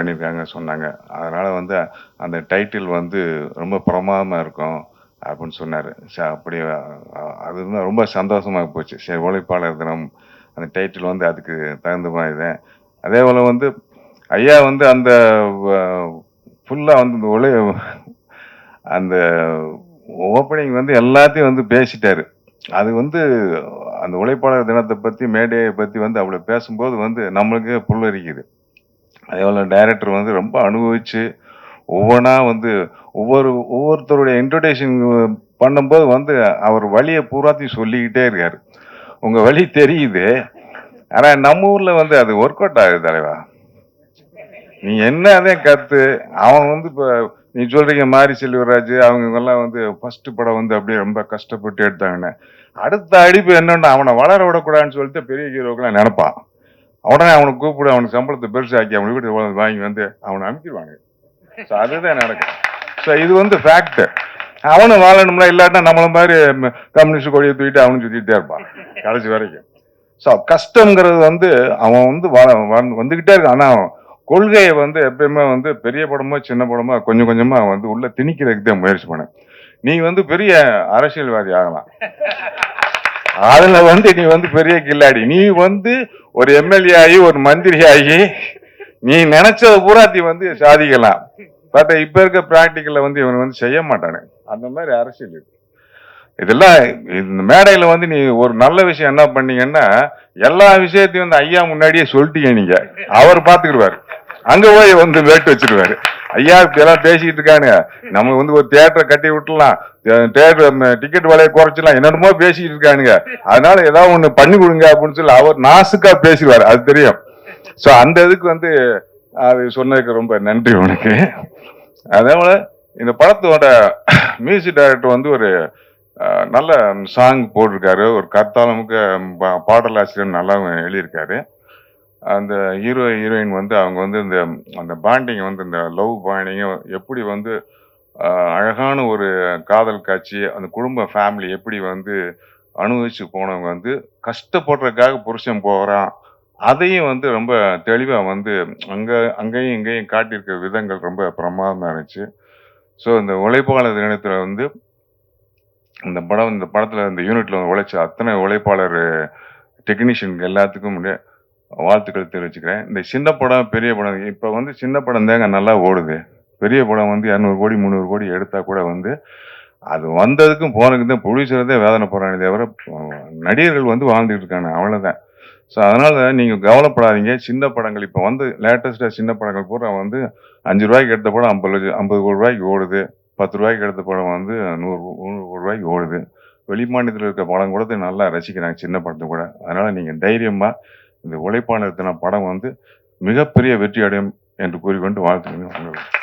பண்ணியிருக்காங்க சொன்னாங்க. அதனால் வந்து அந்த டைட்டில் வந்து ரொம்ப பிரமாதமாக இருக்கும் அப்படின்னு சொன்னார். சரி அப்படி அது வந்து ரொம்ப சந்தோஷமாக போச்சு. சரி உழைப்பாளர் தினம் அந்த டைட்டில் வந்து அதுக்கு தகுந்த மாதிரி தான். அதே போல் வந்து ஐயா வந்து அந்த ஃபுல்லாக வந்து இந்த உழை அந்த ஓப்பனிங் வந்து எல்லாத்தையும் வந்து பேசிட்டாரு. அது வந்து அந்த உழைப்பாளர் தினத்தை பற்றி மேடையை பற்றி வந்து அவ்வளோ பேசும்போது வந்து நம்மளுக்கு புல்லரிக்குது. அதே போல் டைரக்டர் வந்து ரொம்ப அனுபவிச்சு ஒவ்வொன்றா வந்து ஒவ்வொரு ஒவ்வொருத்தருடைய இன்ட்ரடேஷன் பண்ணும்போது வந்து அவர் வழியை பூராத்தையும் சொல்லிக்கிட்டே இருக்கார். உங்கள் வழி தெரியுது. ஆனால் நம்ம ஊரில் வந்து அது ஒர்க் அவுட் ஆகுது தலைவா. நீ என்ன அதே கற்று அவன் வந்து இப்போ நீ சொல்கிறீங்க மாரி செல்வராஜ் அவங்க இவங்கெல்லாம் வந்து ஃபஸ்ட்டு படம் வந்து அப்படியே ரொம்ப கஷ்டப்பட்டு எடுத்தாங்கன்னு. அடுத்த அடிப்பு என்னென்னா அவனை வளர விடக்கூடாதுன்னு சொல்லிட்டு பெரிய ஹீரோக்கெல்லாம் நினப்பான். உடனே அவனை கூப்பிடு அவனுக்கு சம்பளத்தை பெருசாக்கி அவனை வீட்டு வாங்கி வந்து அவனை அனுப்பிடுவாங்க ஸோ அதுதான் நடக்கும். ஸோ இது வந்து ஃபேக்ட் அவனும் வாழணும்ல இல்லாட்டா நம்மள மாதிரி கம்யூனிஸ்ட் கொடியை தூக்கிட்டு அவனும் சுத்திட்டே இருப்பான் கடைசி வரைக்கும். ஸோ கஷ்டங்கிறது வந்து அவன் வந்து வ- வ- வந்துகிட்டே இருக்கான். ஆனால் கொள்கையை வந்து எப்பயுமே வந்து பெரிய படமோ சின்ன படமோ கொஞ்சம் கொஞ்சமா வந்து உள்ள திணிக்கிறதுக்கு தான் முயற்சி பண்ணேன் நீ வந்து பெரிய அரசியல்வாதி ஆகலாம். அதில் வந்து நீ வந்து பெரிய கில்லாடி. நீ வந்து ஒரு எம்எல்ஏ ஆகி ஒரு மந்திரி ஆகி நீ நினைச்சத பூராத்தி வந்து சாதிக்கலாம். பட் இப்ப இருக்க பிராக்டிக்கல்ல வந்து இவன் வந்து செய்ய மாட்டானு. அந்த மாதிரி அரசியல் இருக்கு இதெல்லாம் இந்த மேடையில வந்து நீ ஒரு நல்ல விஷயம் என்ன பண்ணீங்கன்னா எல்லா விஷயத்தையும் வந்து ஐயா முன்னாடியே சொல்லிட்டீங்க நீங்க. அவர் பாத்துக்கிடுவாரு. அங்க போய் வந்து வேட்டு வச்சிருவாரு. ஐயா இப்படி எல்லாம் பேசிக்கிட்டு இருக்கானுங்க. நம்ம வந்து ஒரு தியேட்டரை கட்டி விட்டுலாம் தியேட்டர் டிக்கெட் விலையை குறைச்சிடலாம். என்னென்னமோ பேசிக்கிட்டு இருக்கானுங்க. அதனால ஏதாவது ஒண்ணு பண்ணி கொடுங்க அப்படின்னு சொல்லி அவர் நாசுக்கா பேசுவார் அது தெரியும். ஸோ அந்த இதுக்கு வந்து அது சொன்னதுக்கு ரொம்ப நன்றி உனக்கு. அதே இந்த படத்தோட மியூசிக் டைரக்டர் வந்து ஒரு நல்ல சாங் போட்டிருக்காரு. ஒரு கர்த்தாலமுக்கு பா- பாடல் ஆசிரியர் நல்லா எழுதியிருக்காரு. அந்த ஹீரோ ஹீரோயின் வந்து அவங்க வந்து இந்த அந்த பாண்டிங் வந்து இந்த லவ் பாண்டிங்கும் எப்படி வந்து அழகான ஒரு காதல் காட்சி அந்த குடும்ப ஃபேமிலி எப்படி வந்து அனுபவிச்சு போனவங்க வந்து கஷ்டப்படுறதுக்காக புருஷன் போகிறான் அதையும் வந்து ரொம்ப தெளிவாக வந்து அங்கே அங்கேயும் இங்கேயும் காட்டியிருக்க விதங்கள் ரொம்ப பிரமாதமாக இருந்துச்சு. ஸோ இந்த உழைப்பாளர் தினத்தில் வந்து இந்த படம் இந்த படத்தில் இந்த யூனிட்டில் உழைச்ச அத்தனை உழைப்பாளர் டெக்னீஷியனுக்கு எல்லாத்துக்கும் முன்னே வாழ்த்துக்கள் தெரிவிச்சுக்கிறேன். இந்த சின்ன படம் பெரிய படம் இப்போ வந்து சின்ன படம் தாங்க நல்லா ஓடுது. பெரிய படம் வந்து இரநூறு கோடி முந்நூறு கோடி எடுத்தால் கூட வந்து அது வந்ததுக்கும் போனதுக்கும் தான் ப்ரொடியூசர் தான் வேதனை போகிறானே தவிர நடிகர்கள் வந்து வாழ்ந்துட்டு இருக்காங்க. அவ்வளோதான் ஸோ அதனால் நீங்கள் கவலைப்படாதீங்க. சின்ன படங்கள் இப்போ வந்து லேட்டஸ்ட்டாக சின்ன படங்கள் பூரா வந்து அஞ்சு ரூபாய்க்கு எடுத்த படம் ஐம்பது லட்சம் ஐம்பது கோடி ரூபாய்க்கு ஓடுது. பத்து ரூபாய்க்கு எடுத்த படம் வந்து நூறு நூறு கோடி ரூபாய்க்கு ஓடுது. வெளிமாநிலத்தில் இருக்க படம் கூட நல்லா ரசிக்கிறாங்க சின்ன படத்தை கூட. அதனால் நீங்கள் தைரியமாக இந்த உழைப்பாளர் தின படம் வந்து மிகப்பெரிய வெற்றி அடையும் என்று கூறிக்கொண்டு வாழ்த்துக்கிறேன்